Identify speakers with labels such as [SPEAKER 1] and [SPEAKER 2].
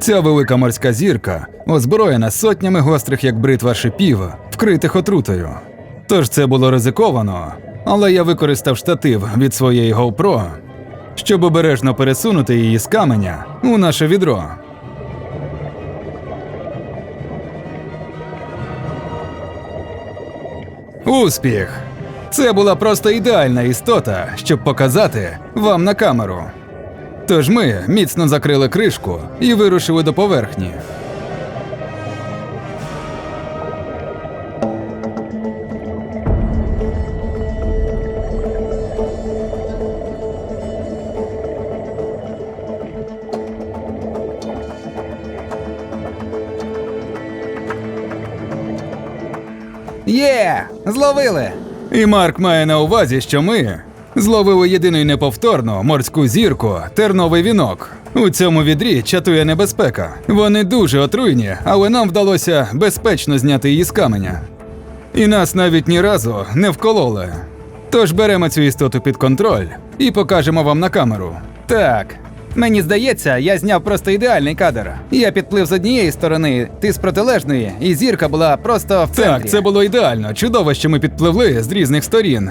[SPEAKER 1] Ця велика морська зірка озброєна сотнями гострих, як бритва шипів, вкритих отрутою. Тож це було ризиковано, але я використав штатив від своєї GoPro, щоб обережно пересунути її з каменя у наше відро. Успіх! Це була просто ідеальна істота, щоб показати вам на камеру. Тож ми міцно закрили кришку і вирушили до поверхні.
[SPEAKER 2] Є! Зловили!
[SPEAKER 1] І Марк має на увазі, що ми зловили єдину й неповторну морську зірку терновий вінок. У цьому відрі чатує небезпека. Вони дуже отруйні, але нам вдалося безпечно зняти її з каменя. І нас навіть ні разу не вкололи. Тож беремо цю істоту під контроль і покажемо вам на камеру.
[SPEAKER 2] Так. Мені здається, я зняв просто ідеальний кадр. Я підплив з однієї сторони, ти з протилежної, і зірка була просто в центрі.
[SPEAKER 1] Так, це було ідеально. Чудово, що ми підпливли з різних сторін.